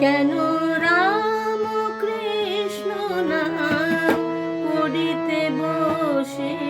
কেন রাম কৃষ্ণ নাম পড়িতে বসিলে